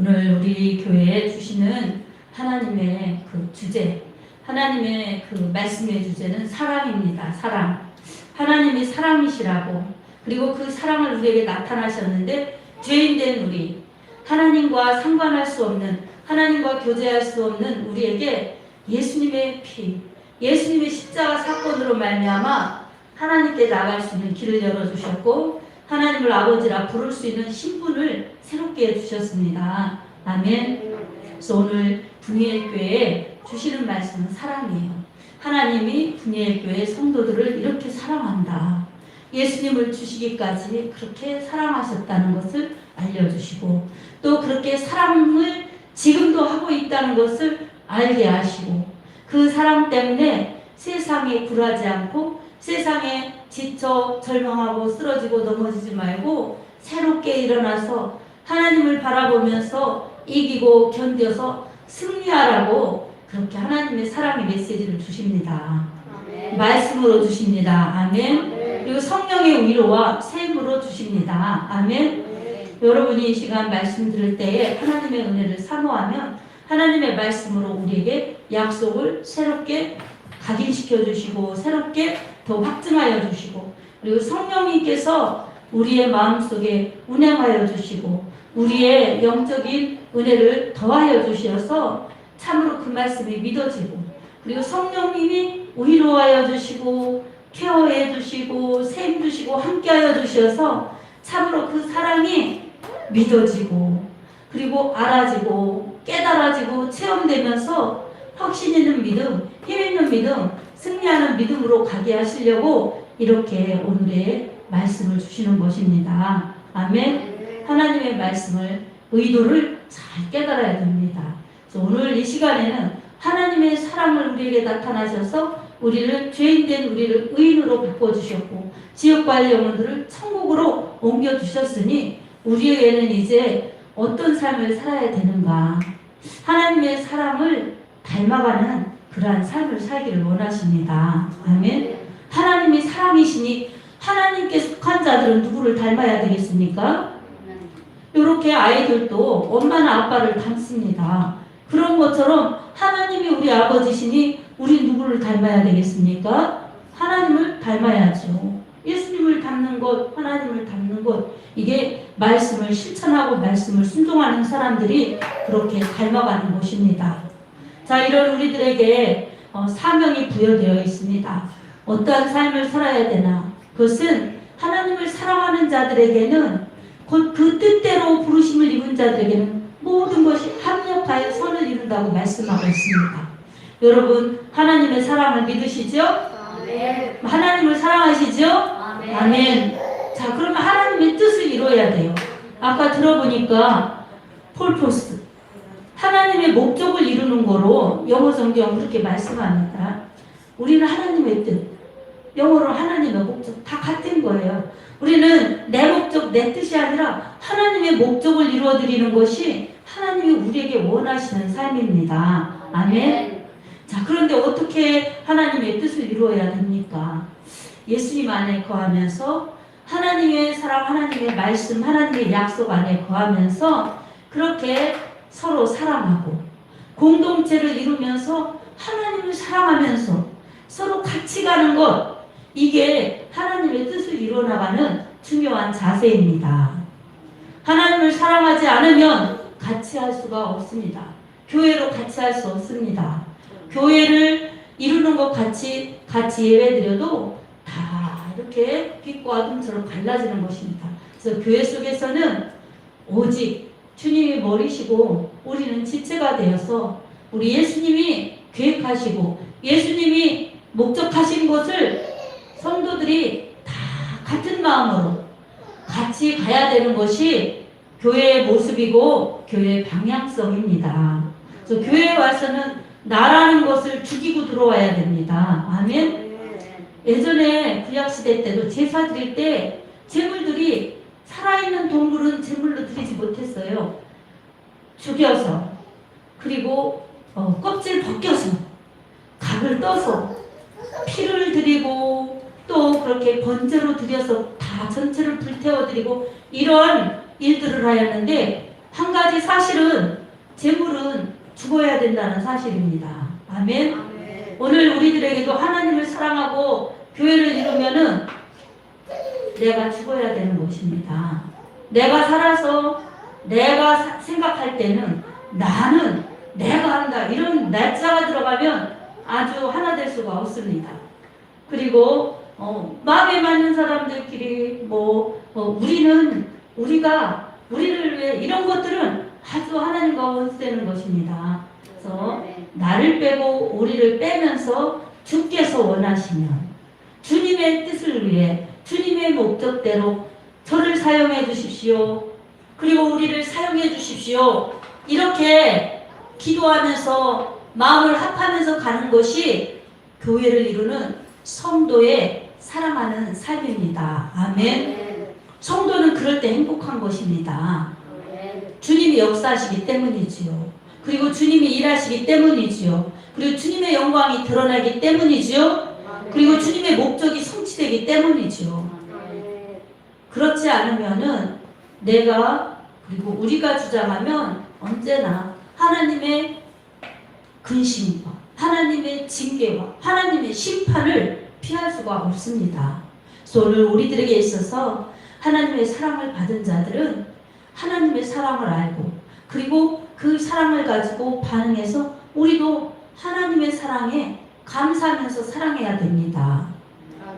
오늘 우리 교회에 주시는 하나님의 그 주제, 하나님의 그 말씀의 주제는 사랑입니다. 사랑. 하나님이 사랑이시라고. 그리고 그 사랑을 우리에게 나타나셨는데 죄인된 우리, 하나님과 상관할 수 없는, 하나님과 교제할 수 없는 우리에게 예수님의 피, 예수님의 십자가 사건으로 말미암아 하나님께 나갈 수 있는 길을 열어주셨고 하나님을 아버지라 부를 수 있는 신분을 새롭게 해주셨습니다. 아멘. 그래서 오늘 분이엘 교회에 주시는 말씀은 사랑이에요. 하나님이 분이엘 교회 성도들을 이렇게 사랑한다. 예수님을 주시기까지 그렇게 사랑하셨다는 것을 알려주시고 또 그렇게 사랑을 지금도 하고 있다는 것을 알게 하시고 그 사랑 때문에 세상에 굴하지 않고 세상에 지쳐 절망하고 쓰러지고 넘어지지 말고 새롭게 일어나서 하나님을 바라보면서 이기고 견뎌서 승리하라고 그렇게 하나님의 사랑의 메시지를 주십니다. 말씀으로 주십니다. 아멘. 그리고 성령의 위로와 샘으로 주십니다. 아멘. 여러분이 이 시간 말씀 들을 때에 하나님의 은혜를 사모하면 하나님의 말씀으로 우리에게 약속을 새롭게 각인시켜 주시고 새롭게 더 확증하여 주시고 그리고 성령님께서 우리의 마음속에 운행하여 주시고 우리의 영적인 은혜를 더하여 주셔서 참으로 그 말씀이 믿어지고 그리고 성령님이 위로하여 주시고 케어해 주시고 샘 주시고 함께하여 주셔서 참으로 그 사랑이 믿어지고 그리고 알아지고 깨달아지고 체험되면서 확신 있는 믿음, 힘 있는 믿음, 승리하는 믿음으로 가게 하시려고 이렇게 오늘의 말씀을 주시는 것입니다. 아멘. 하나님의 말씀을 의도를 잘 깨달아야 됩니다. 오늘 이 시간에는 하나님의 사랑을 우리에게 나타나셔서 우리를 죄인된 우리를 의인으로 바꿔주셨고 지옥과 영혼들을 천국으로 옮겨주셨으니 우리에게는 이제 어떤 삶을 살아야 되는가 하나님의 사랑을 닮아가는 그러한 삶을 살기를 원하십니다. 아멘. 하나님이 사랑이시니 하나님께 속한 자들은 누구를 닮아야 되겠습니까? 이렇게 아이들도 엄마나 아빠를 닮습니다. 그런 것처럼 하나님이 우리 아버지시니 우리 누구를 닮아야 되겠습니까? 하나님을 닮아야죠. 예수님을 닮는 것, 하나님을 닮는 것, 이게 말씀을 실천하고 말씀을 순종하는 사람들이 그렇게 닮아가는 것입니다. 자, 이런 우리들에게 어, 사명이 부여되어 있습니다. 어떠한 삶을 살아야 되나? 그것은 하나님을 사랑하는 자들에게는 곧 그 뜻대로 부르심을 입은 자들에게는 모든 것이 합력하여 선을 이룬다고 말씀하고 있습니다. 여러분, 하나님의 사랑을 믿으시죠? 하나님을 사랑하시죠? 아멘. 자, 그러면 하나님의 뜻을 이루어야 돼요. 아까 들어보니까 폴포스. 하나님의 목적을 이루는 거로 영어 성경 그렇게 말씀합니다. 우리는 하나님의 뜻, 영어로 하나님의 목적 다 같은 거예요. 우리는 내 목적, 내 뜻이 아니라 하나님의 목적을 이루어 드리는 것이 하나님이 우리에게 원하시는 삶입니다. 아멘. 자, 그런데 어떻게 하나님의 뜻을 이루어야 됩니까? 예수님 안에 거하면서 하나님의 사랑, 하나님의 말씀, 하나님의 약속 안에 거하면서 그렇게 서로 사랑하고 공동체를 이루면서 하나님을 사랑하면서 서로 같이 가는 것 이게 하나님의 뜻을 이루어나가는 중요한 자세입니다. 하나님을 사랑하지 않으면 같이 할 수가 없습니다. 교회로 같이 할 수 없습니다. 교회를 이루는 것 같이 같이 예배드려도 다 이렇게 빛과 어둠처럼 갈라지는 것입니다. 그래서 교회 속에서는 오직 주님이 머리시고 우리는 지체가 되어서 우리 예수님이 계획하시고 예수님이 목적하신 것을 성도들이 다 같은 마음으로 같이 가야 되는 것이 교회의 모습이고 교회의 방향성입니다. 그래서 교회에 와서는 나라는 것을 죽이고 들어와야 됩니다. 아멘. 예전에 구약시대 때도 제사 드릴 때 제물들이 살아있는 동물은 제물로 드리지 못했어요. 죽여서 그리고 어, 껍질 벗겨서 각을 떠서 피를 드리고 또 그렇게 번제로 드려서 다 전체를 불태워 드리고 이런 일들을 하였는데 한 가지 사실은 재물은 죽어야 된다는 사실입니다. 아멘. 아멘. 오늘 우리들에게도 하나님을 사랑하고 교회를 이루면은 내가 죽어야 되는 것입니다. 내가 살아서 내가 사- 생각할 때는 나는 내가 한다 이런 날짜가 들어가면 아주 하나 될 수가 없습니다. 그리고 어, 마음에 맞는 사람들끼리 뭐 어, 우리는 우리가 우리를 위해 이런 것들은 아주 하나님과 원수되는 것입니다. 그래서 나를 빼고 우리를 빼면서 주께서 원하시면 주님의 뜻을 위해 주님의 목적대로 저를 사용해 주십시오. 그리고 우리를 사용해 주십시오. 이렇게 기도하면서 마음을 합하면서 가는 것이 교회를 이루는 성도의 사랑하는 삶입니다. 아멘. 성도는 그럴 때 행복한 것입니다. 주님이 역사하시기 때문이지요. 그리고 주님이 일하시기 때문이지요. 그리고 주님의 영광이 드러나기 때문이지요. 그리고 주님의 목적이 성 취되기 때문이지요. 그렇지 않으면은 내가 그리고 우리가 주장하면 언제나 하나님의 근심과 하나님의 징계와 하나님의 심판을 피할 수가 없습니다. 그래서 오늘 우리들에게 있어서 하나님의 사랑을 받은 자들은 하나님의 사랑을 알고 그리고 그 사랑을 가지고 반응해서 우리도 하나님의 사랑에 감사하면서 사랑해야 됩니다.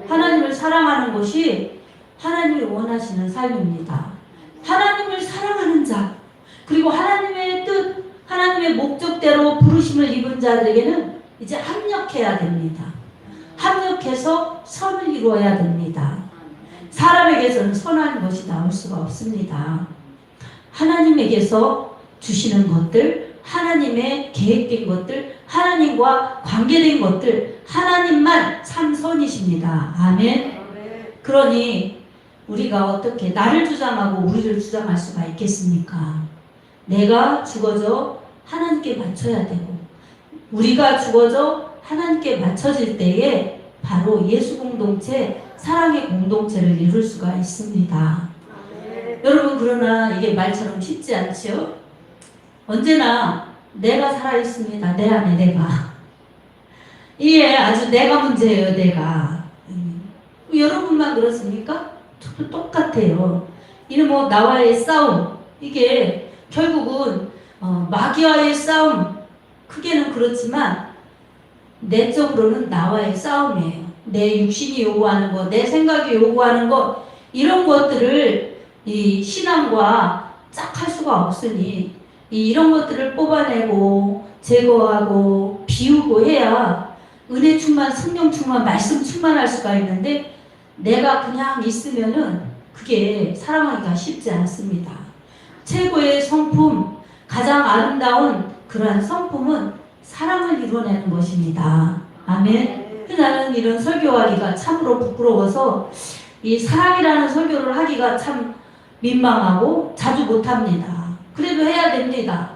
하나님을 사랑하는 것이 하나님이 원하시는 삶입니다. 하나님을 사랑하는 자, 그리고 하나님의 뜻, 하나님의 목적대로 부르심을 입은 자들에게는 이제 합력해야 됩니다. 합력해서 선을 이루어야 됩니다. 사람에게서는 선한 것이 나올 수가 없습니다. 하나님에게서 주시는 것들, 하나님의 계획된 것들, 하나님과 관계된 것들, 하나님만 참선이십니다. 아멘. 그러니 우리가 어떻게 나를 주장하고 우리를 주장할 수가 있겠습니까? 내가 죽어져 하나님께 맞춰야 되고 우리가 죽어져 하나님께 맞춰질 때에 바로 예수 공동체, 사랑의 공동체를 이룰 수가 있습니다. 여러분 그러나 이게 말처럼 쉽지 않지요? 언제나 내가 살아 있습니다. 내 안에 내가. 이게 아주 내가 문제예요. 내가. 음. 여러분만 그렇습니까? 저도 똑같아요. 이는 뭐 나와의 싸움 이게 결국은 어, 마귀와의 싸움 크게는 그렇지만 내적으로는 나와의 싸움이에요. 내 육신이 요구하는 것, 내 생각이 요구하는 것 이런 것들을 이 신앙과 짝할 수가 없으니 이 이런 것들을 뽑아내고 제거하고 비우고 해야 은혜 충만, 성령 충만, 말씀 충만할 수가 있는데 내가 그냥 있으면은 그게 사랑하기가 쉽지 않습니다. 최고의 성품, 가장 아름다운 그러한 성품은 사랑을 이루어내는 것입니다. 아멘. 나는 이런 설교하기가 참으로 부끄러워서 이 사랑이라는 설교를 하기가 참 민망하고 자주 못합니다. 그래도 해야 됩니다.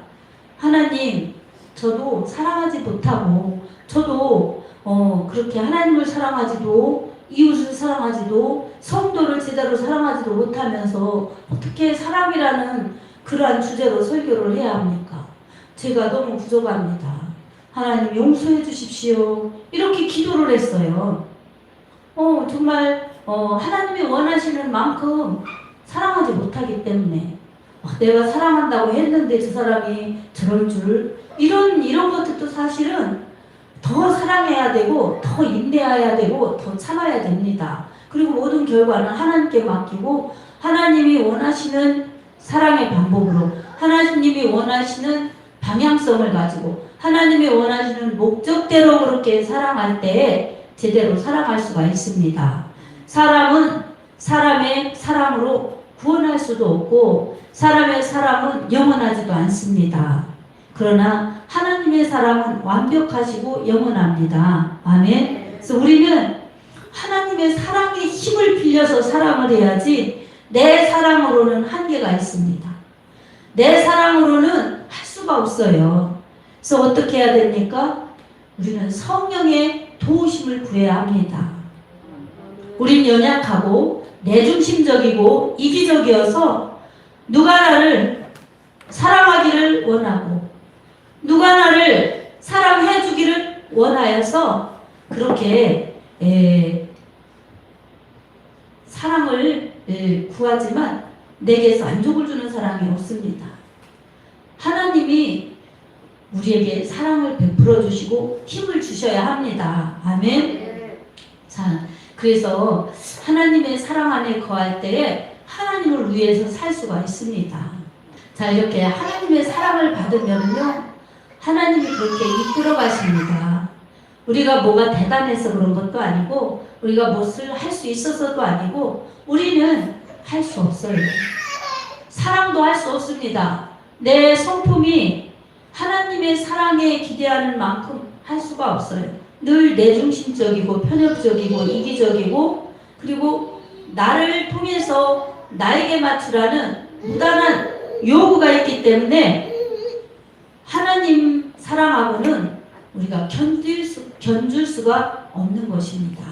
하나님, 저도 사랑하지 못하고, 저도 어, 그렇게 하나님을 사랑하지도, 이웃을 사랑하지도, 성도를 제대로 사랑하지도 못하면서 어떻게 사랑이라는 그러한 주제로 설교를 해야 합니까? 제가 너무 부족합니다. 하나님 용서해 주십시오. 이렇게 기도를 했어요. 어, 정말, 어, 하나님이 원하시는 만큼 사랑하지 못하기 때문에 아, 내가 사랑한다고 했는데 저 사람이 저럴 줄 이런 이런 것들도 사실은 더 사랑해야 되고 더 인내해야 되고 더 참아야 됩니다. 그리고 모든 결과는 하나님께 맡기고 하나님이 원하시는 사랑의 방법으로 하나님이 원하시는 방향성을 가지고 하나님이 원하시는 목적대로 그렇게 사랑할 때 제대로 사랑할 수가 있습니다. 사람은 사람의 사랑으로 구원할 수도 없고 사람의 사랑은 영원하지도 않습니다. 그러나 하나님의 사랑은 완벽하시고 영원합니다. 아멘. 그래서 우리는 하나님의 사랑의 힘을 빌려서 사랑을 해야지 내 사랑으로는 한계가 있습니다. 내 사랑으로는 할 수가 없어요. 그래서 어떻게 해야 됩니까? 우리는 성령의 도우심을 구해야 합니다. 우린 연약하고 내중심적이고 이기적이어서 누가 나를 사랑하기를 원하고 누가 나를 사랑해 주기를 원하여서 그렇게 에, 사랑을 에, 구하지만 내게서 만족을 주는 사랑이 없습니다. 하나님이 우리에게 사랑을 베풀어 주시고 힘을 주셔야 합니다. 아멘. 자, 그래서 하나님의 사랑 안에 거할 때에 하나님을 위해서 살 수가 있습니다. 자, 이렇게 하나님의 사랑을 받으면요, 하나님이 그렇게 이끌어 가십니다. 우리가 뭐가 대단해서 그런 것도 아니고, 우리가 무엇을 할 수 있어서도 아니고, 우리는 할 수 없어요. 사랑도 할 수 없습니다. 내 성품이 하나님의 사랑에 기대하는 만큼 할 수가 없어요. 늘 내중심적이고 편협적이고 이기적이고 그리고 나를 통해서 나에게 맞추라는 무단한 요구가 있기 때문에 하나님 사랑하고는 우리가 견딜 수, 견줄 수가 없는 것입니다.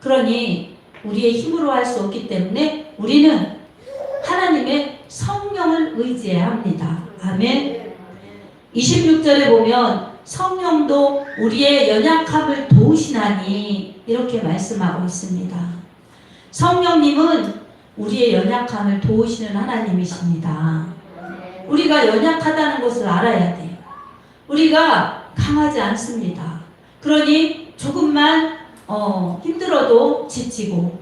그러니 우리의 힘으로 할 수 없기 때문에 우리는 하나님의 성령을 의지해야 합니다. 아멘. 26절에 보면 성령도 우리의 연약함을 도우시나니 이렇게 말씀하고 있습니다. 성령님은 우리의 연약함을 도우시는 하나님이십니다. 우리가 연약하다는 것을 알아야 돼요. 우리가 강하지 않습니다. 그러니 조금만 어, 힘들어도 지치고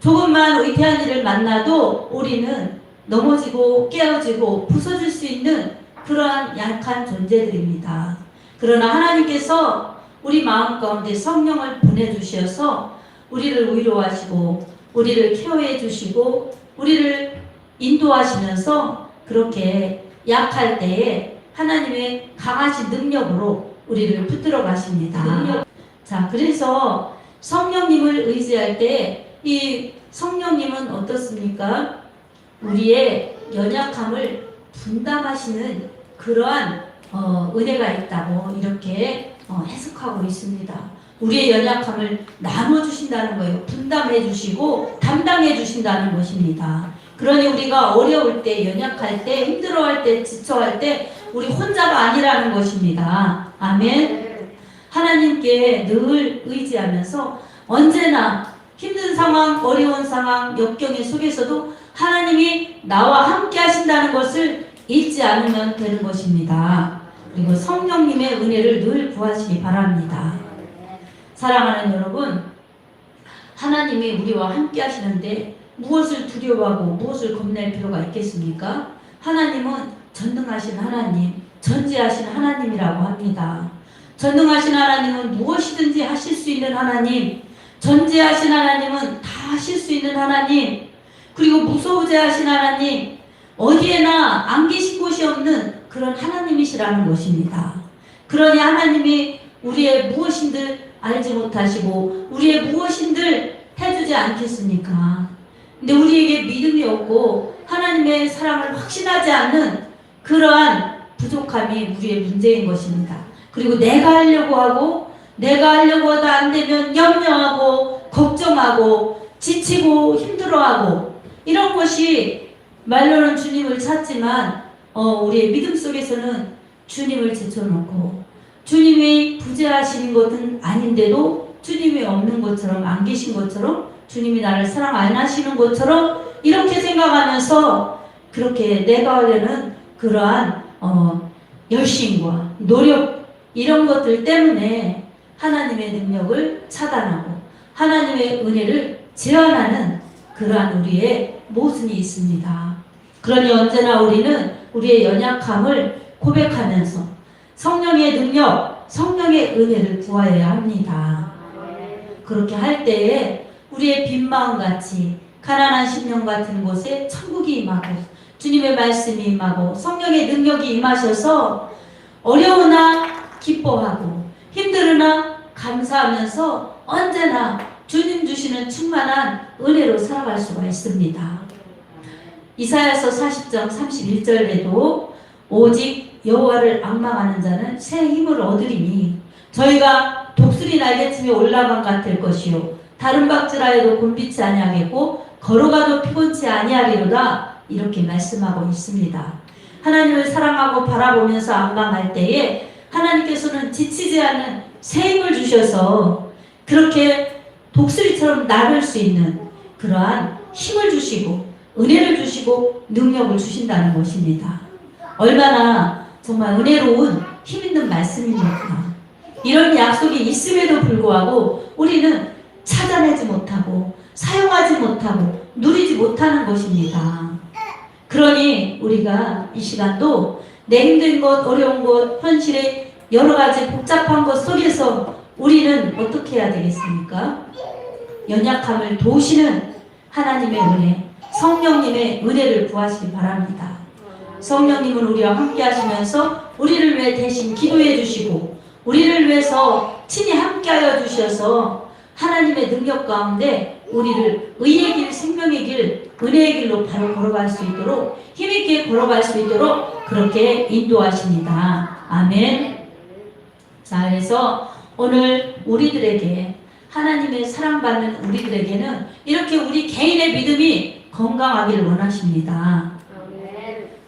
조금만 의태한 일을 만나도 우리는 넘어지고 깨어지고 부서질 수 있는 그러한 약한 존재들입니다. 그러나 하나님께서 우리 마음 가운데 성령을 보내주셔서 우리를 위로하시고 우리를 케어해 주시고 우리를 인도하시면서 그렇게 약할 때에 하나님의 강하신 능력으로 우리를 붙들어 가십니다. 자, 그래서 성령님을 의지할 때 이 성령님은 어떻습니까? 우리의 연약함을 분담하시는 그러한 어, 은혜가 있다고 이렇게 어, 해석하고 있습니다. 우리의 연약함을 나눠주신다는 거예요. 분담해 주시고 담당해 주신다는 것입니다. 그러니 우리가 어려울 때, 연약할 때, 힘들어할 때, 지쳐할 때 우리 혼자가 아니라는 것입니다. 아멘. 하나님께 늘 의지하면서 언제나 힘든 상황, 어려운 상황, 역경의 속에서도 하나님이 나와 함께 하신다는 것을 잊지 않으면 되는 것입니다. 그리고 성령님의 은혜를 늘 구하시기 바랍니다. 사랑하는 여러분, 하나님이 우리와 함께 하시는데 무엇을 두려워하고 무엇을 겁낼 필요가 있겠습니까? 하나님은 전능하신 하나님, 전지하신 하나님이라고 합니다. 전능하신 하나님은 무엇이든지 하실 수 있는 하나님, 전지하신 하나님은 다 하실 수 있는 하나님, 그리고 무소부재하신 하나님, 어디에나 안 계신 곳이 없는 그런 하나님이시라는 것입니다. 그러니 하나님이 우리의 무엇인들 알지 못하시고 우리의 무엇인들 해주지 않겠습니까? 근데 우리에게 믿음이 없고 하나님의 사랑을 확신하지 않는 그러한 부족함이 우리의 문제인 것입니다. 그리고 내가 하려고 하고 내가 하려고 하다 안 되면 염려하고 걱정하고 지치고 힘들어하고 이런 것이 말로는 주님을 찾지만 어, 우리의 믿음 속에서는 주님을 제쳐놓고 주님이 부재하시는 것은 아닌데도 주님이 없는 것처럼 안 계신 것처럼 주님이 나를 사랑 안 하시는 것처럼 이렇게 생각하면서 그렇게 내가 하려는 그러한 어, 열심과 노력 이런 것들 때문에 하나님의 능력을 차단하고 하나님의 은혜를 제한하는 그러한 우리의 모순이 있습니다. 그러니 언제나 우리는 우리의 연약함을 고백하면서 성령의 능력, 성령의 은혜를 구하여야 합니다. 그렇게 할 때에 우리의 빈 마음 같이 가난한 심령 같은 곳에 천국이 임하고 주님의 말씀이 임하고 성령의 능력이 임하셔서 어려우나 기뻐하고 힘들으나 감사하면서 언제나 주님 주시는 충만한 은혜로 살아갈 수가 있습니다. 이사야서 40장 31절에도 오직 여호와를 악망하는 자는 새 힘을 얻으리니 저희가 독수리 날개쯤에 올라간 같을 것이요 다른 박질하여도 곤빛이 아니하겠고 걸어가도 피곤치 아니하리로다 이렇게 말씀하고 있습니다. 하나님을 사랑하고 바라보면서 안방할 때에 하나님께서는 지치지 않는 새 힘을 주셔서 그렇게 독수리처럼 나를 수 있는 그러한 힘을 주시고 은혜를 주시고 능력을 주신다는 것입니다. 얼마나 정말 은혜로운 힘 있는 말씀입니까? 이런 약속이 있음에도 불구하고 우리는 찾아내지 못하고 사용하지 못하고 누리지 못하는 것입니다. 그러니 우리가 이 시간도 내 힘든 것, 어려운 것, 현실의 여러 가지 복잡한 것 속에서 우리는 어떻게 해야 되겠습니까? 연약함을 도우시는 하나님의 은혜, 성령님의 은혜를 구하시기 바랍니다. 성령님은 우리와 함께 하시면서 우리를 위해 대신 기도해 주시고 우리를 위해서 친히 함께하여 주셔서 하나님의 능력 가운데 우리를 의의 길, 생명의 길, 은혜의 길로 바로 걸어갈 수 있도록 힘있게 걸어갈 수 있도록 그렇게 인도하십니다. 아멘. 자, 그래서 오늘 우리들에게 하나님의 사랑받는 우리들에게는 이렇게 우리 개인의 믿음이 건강하기를 원하십니다.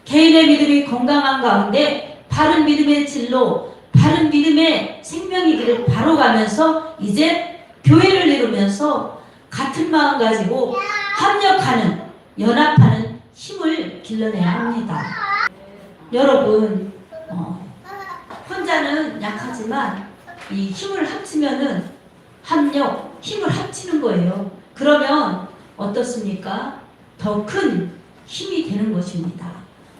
개인의 믿음이 건강한 가운데 바른 믿음의 진로, 바른 믿음의 생명이기를 바로 가면서 이제 교회를 이루면서 같은 마음 가지고 합력하는, 연합하는 힘을 길러내야 합니다. 여러분, 어, 혼자는 약하지만 이 힘을 합치면은 합력, 힘을 합치는 거예요. 그러면 어떻습니까? 더 큰 힘이 되는 것입니다.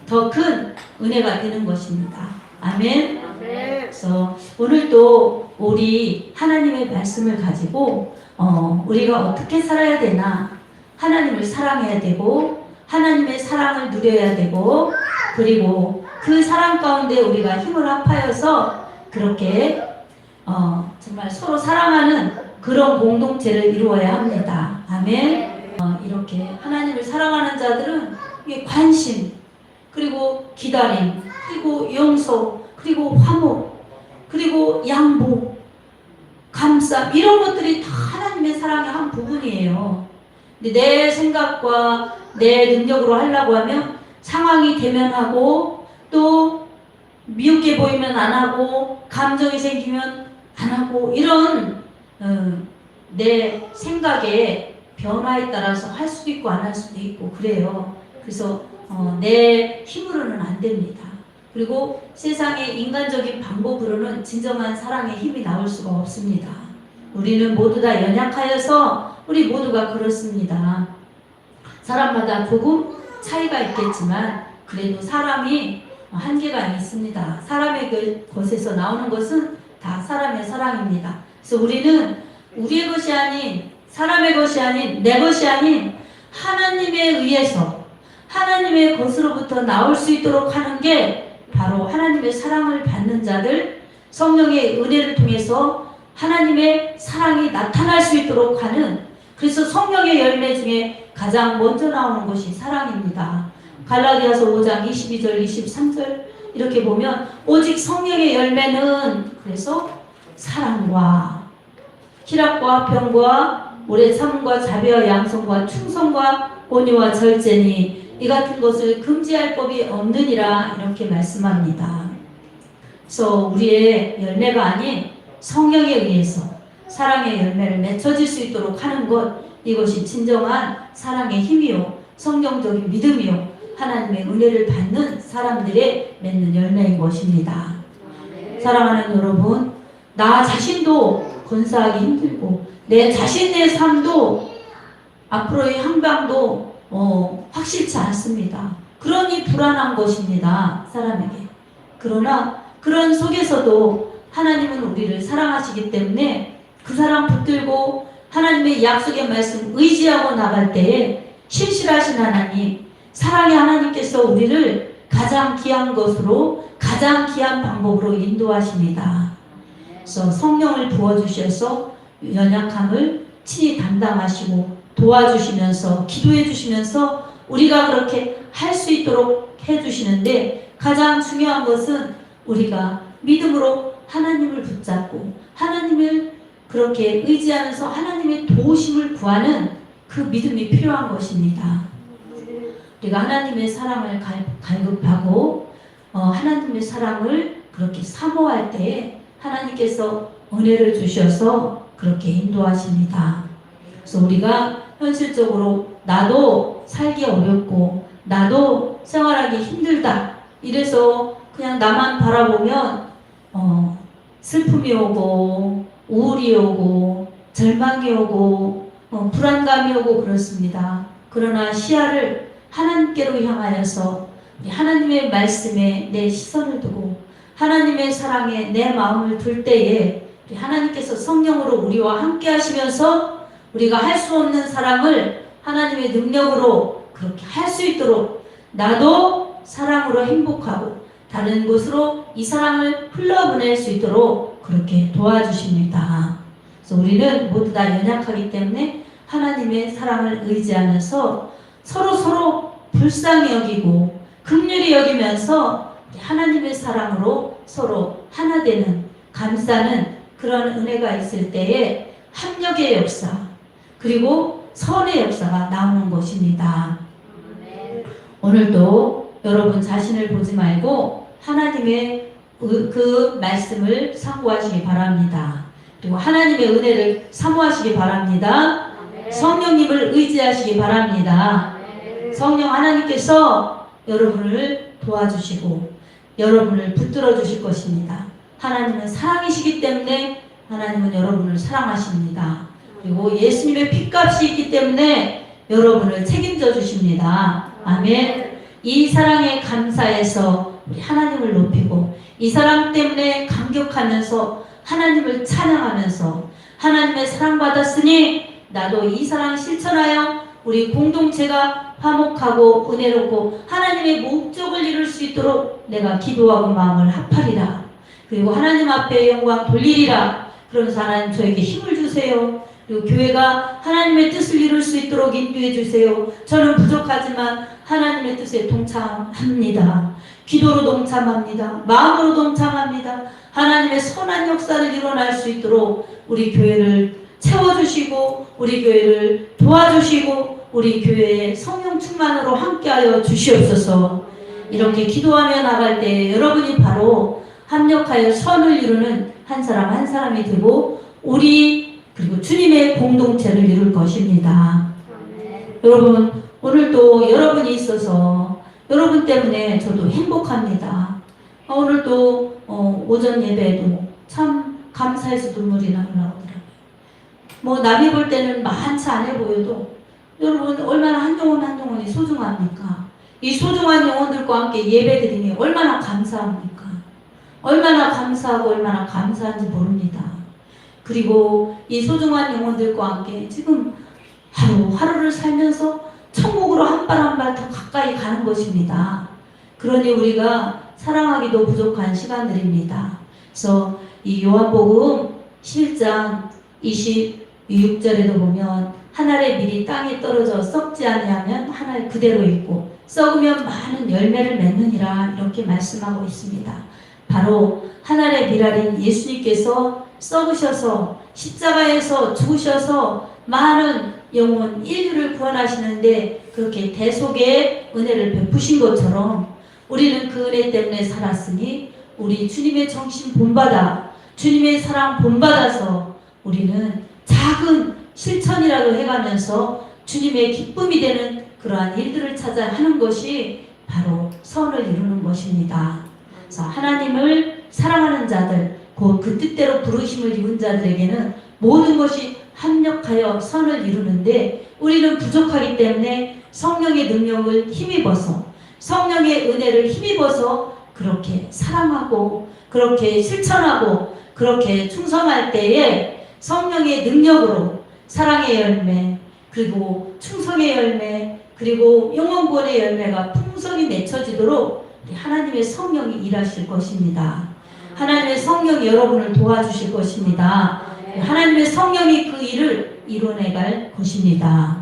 더 큰 은혜가 되는 것입니다. 아멘. 그래서 오늘도 우리 하나님의 말씀을 가지고 어, 우리가 어떻게 살아야 되나 하나님을 사랑해야 되고 하나님의 사랑을 누려야 되고 그리고 그 사랑 가운데 우리가 힘을 합하여서 그렇게 어, 정말 서로 사랑하는 그런 공동체를 이루어야 합니다. 아멘. 어, 이렇게 하나님을 사랑하는 자들은 이게 관심 그리고 기다림 그리고 용서 그리고 화목 그리고 양보 감싸 이런 것들이 다 하나님의 사랑의 한 부분이에요. 근데 내 생각과 내 능력으로 하려고 하면 상황이 대면하고 또 미흡게 보이면 안 하고 감정이 생기면 안 하고 이런 어, 내 생각의 변화에 따라서 할 수도 있고 안 할 수도 있고 그래요. 그래서 어, 내 힘으로는 안 됩니다. 그리고 세상의 인간적인 방법으로는 진정한 사랑의 힘이 나올 수가 없습니다. 우리는 모두 다 연약하여서 우리 모두가 그렇습니다. 사람마다 조금 차이가 있겠지만 그래도 사람이 한계가 있습니다. 사람의 그 것에서 나오는 것은 다 사람의 사랑입니다. 그래서 우리는 우리의 것이 아닌 사람의 것이 아닌 내 것이 아닌 하나님에 의해서 하나님의 것으로부터 나올 수 있도록 하는 게 바로 하나님의 사랑을 받는 자들 성령의 은혜를 통해서 하나님의 사랑이 나타날 수 있도록 하는 그래서 성령의 열매 중에 가장 먼저 나오는 것이 사랑입니다. 갈라디아서 5장 22절 23절 이렇게 보면 오직 성령의 열매는 그래서 사랑과 희락과 평과 오래 참과 자비와 양성과 충성과 온유와 절제니 이 같은 것을 금지할 법이 없느니라 이렇게 말씀합니다. 그래서 우리의 열매가 아닌 성령에 의해서 사랑의 열매를 맺혀질 수 있도록 하는 것 이것이 진정한 사랑의 힘이요 성경적인 믿음이요 하나님의 은혜를 받는 사람들의 맺는 열매인 것입니다. 사랑하는 여러분, 나 자신도 건사하기 힘들고 내 자신의 삶도 앞으로의 향방도 어, 확실치 않습니다. 그러니 불안한 것입니다. 사람에게. 그러나 그런 속에서도 하나님은 우리를 사랑하시기 때문에 그 사랑 붙들고 하나님의 약속의 말씀 의지하고 나갈 때에 신실하신 하나님, 사랑의 하나님께서 우리를 가장 귀한 것으로 가장 귀한 방법으로 인도하십니다. 그래서 성령을 부어주셔서 연약함을 친히 담당하시고 도와주시면서 기도해 주시면서 우리가 그렇게 할 수 있도록 해 주시는데 가장 중요한 것은 우리가 믿음으로 하나님을 붙잡고 하나님을 그렇게 의지하면서 하나님의 도우심을 구하는 그 믿음이 필요한 것입니다. 우리가 하나님의 사랑을 갈- 갈급하고 어, 하나님의 사랑을 그렇게 사모할 때에 하나님께서 은혜를 주셔서 그렇게 인도하십니다. 그래서 우리가 현실적으로 나도 살기 어렵고 나도 생활하기 힘들다 이래서 그냥 나만 바라보면 어, 슬픔이 오고 우울이 오고 절망이 오고 어, 불안감이 오고 그렇습니다. 그러나 시야를 하나님께로 향하여서 하나님의 말씀에 내 시선을 두고 하나님의 사랑에 내 마음을 둘 때에 우리 하나님께서 성령으로 우리와 함께 하시면서 우리가 할 수 없는 사랑을 하나님의 능력으로 그렇게 할 수 있도록 나도 사랑으로 행복하고 다른 곳으로 이 사랑을 흘러보낼 수 있도록 그렇게 도와주십니다. 그래서 우리는 모두 다 연약하기 때문에 하나님의 사랑을 의지하면서 서로 서로 불쌍히 여기고 긍휼히 여기면서 하나님의 사랑으로 서로 하나 되는 감싸는 그런 은혜가 있을 때에 합력의 역사 그리고 선의 역사가 나오는 것입니다. 오늘도 여러분 자신을 보지 말고 하나님의 그- 그 말씀을 사모하시기 바랍니다. 그리고 하나님의 은혜를 사모하시기 바랍니다. 성령님을 의지하시기 바랍니다. 성령 하나님께서 여러분을 도와주시고 여러분을 붙들어 주실 것입니다. 하나님은 사랑이시기 때문에 하나님은 여러분을 사랑하십니다. 그리고 예수님의 핏값이 있기 때문에 여러분을 책임져 주십니다. 아멘. 이 사랑에 감사해서 우리 하나님을 높이고 이 사랑 때문에 감격하면서 하나님을 찬양하면서 하나님의 사랑받았으니 나도 이 사랑 실천하여 우리 공동체가 화목하고 은혜롭고 하나님의 목적을 이룰 수 있도록 내가 기도하고 마음을 합하리라. 그리고 하나님 앞에 영광 돌리리라. 그러면서 하나님 저에게 힘을 주세요. 그리고 교회가 하나님의 뜻을 이룰 수 있도록 인도해 주세요. 저는 부족하지만 하나님의 뜻에 동참합니다. 기도로 동참합니다. 마음으로 동참합니다. 하나님의 선한 역사를 일어날 수 있도록 우리 교회를 채워주시고 우리 교회를 도와주시고 우리 교회의 성령 충만으로 함께하여 주시옵소서. 이렇게 기도하며 나갈 때 여러분이 바로 합력하여 선을 이루는 한 사람 한 사람이 되고 우리 그리고 주님의 공동체를 이룰 것입니다. 여러분 오늘도 여러분이 있어서 여러분 때문에 저도 행복합니다. 어, 오늘도 어, 오전 예배에도 참 감사해서 눈물이 나더라고요. 뭐 남이 볼 때는 많지 않아 보여도 여러분 얼마나 한 영혼 한 영혼이 소중합니까? 이 소중한 영혼들과 함께 예배드리니 얼마나 감사합니까? 얼마나 감사하고 얼마나 감사한지 모릅니다. 그리고 이 소중한 영혼들과 함께 지금 하루 하루를 살면서 천국으로 한 발 한 발 더 가까이 가는 것입니다. 그러니 우리가 사랑하기도 부족한 시간들입니다. 그래서 이 요한복음 7장 26절에도 보면 한 알의 밀이 땅에 떨어져 썩지 아니하면 한 알 그대로 있고 썩으면 많은 열매를 맺느니라 이렇게 말씀하고 있습니다. 바로 한 알의 밀알인 예수님께서 썩으셔서 십자가에서 죽으셔서 많은 영혼 인류를 구원하시는데 그렇게 대속의 은혜를 베푸신 것처럼 우리는 그 은혜 때문에 살았으니 우리 주님의 정신 본받아 주님의 사랑 본받아서 우리는 작은 실천이라도 해가면서 주님의 기쁨이 되는 그러한 일들을 찾아 하는 것이 바로 선을 이루는 것입니다. 그래서 하나님을 사랑하는 자들, 곧그 뜻대로 부르심을 입은 자들에게는 모든 것이 합력하여 선을 이루는데 우리는 부족하기 때문에 성령의 능력을 힘입어서 성령의 은혜를 힘입어서 그렇게 사랑하고 그렇게 실천하고 그렇게 충성할 때에 성령의 능력으로 사랑의 열매 그리고 충성의 열매 그리고 영원권의 열매가 풍성히 맺혀지도록 하나님의 성령이 일하실 것입니다. 하나님의 성령이 여러분을 도와주실 것입니다. 하나님의 성령이 그 일을 이뤄내갈 것입니다.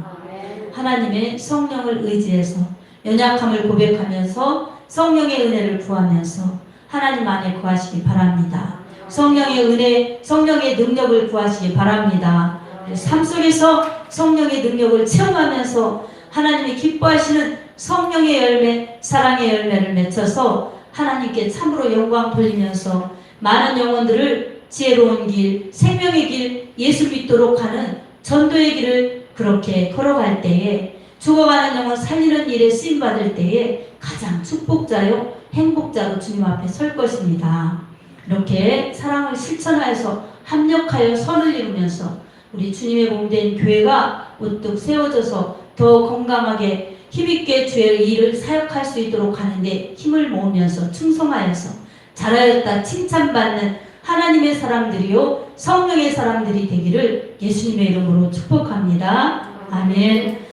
하나님의 성령을 의지해서 연약함을 고백하면서 성령의 은혜를 구하면서 하나님 안에 구하시기 바랍니다. 성령의 은혜, 성령의 능력을 구하시기 바랍니다. 삶 속에서 성령의 능력을 체험하면서 하나님이 기뻐하시는 성령의 열매, 사랑의 열매를 맺혀서 하나님께 참으로 영광 돌리면서 많은 영혼들을 지혜로운 길, 생명의 길, 예수 믿도록 하는 전도의 길을 그렇게 걸어갈 때에 죽어가는 영혼 살리는 일에 쓰임 받을 때에 가장 축복자요 행복자로 주님 앞에 설 것입니다. 이렇게 사랑을 실천하여서 합력하여 선을 이루면서 우리 주님의 몸된 교회가 우뚝 세워져서 더 건강하게 힘있게 주의 일을 사역할 수 있도록 하는데 힘을 모으면서 충성하여서 잘하였다 칭찬받는 하나님의 사람들이요 성령의 사람들이 되기를 예수님의 이름으로 축복합니다. 아멘.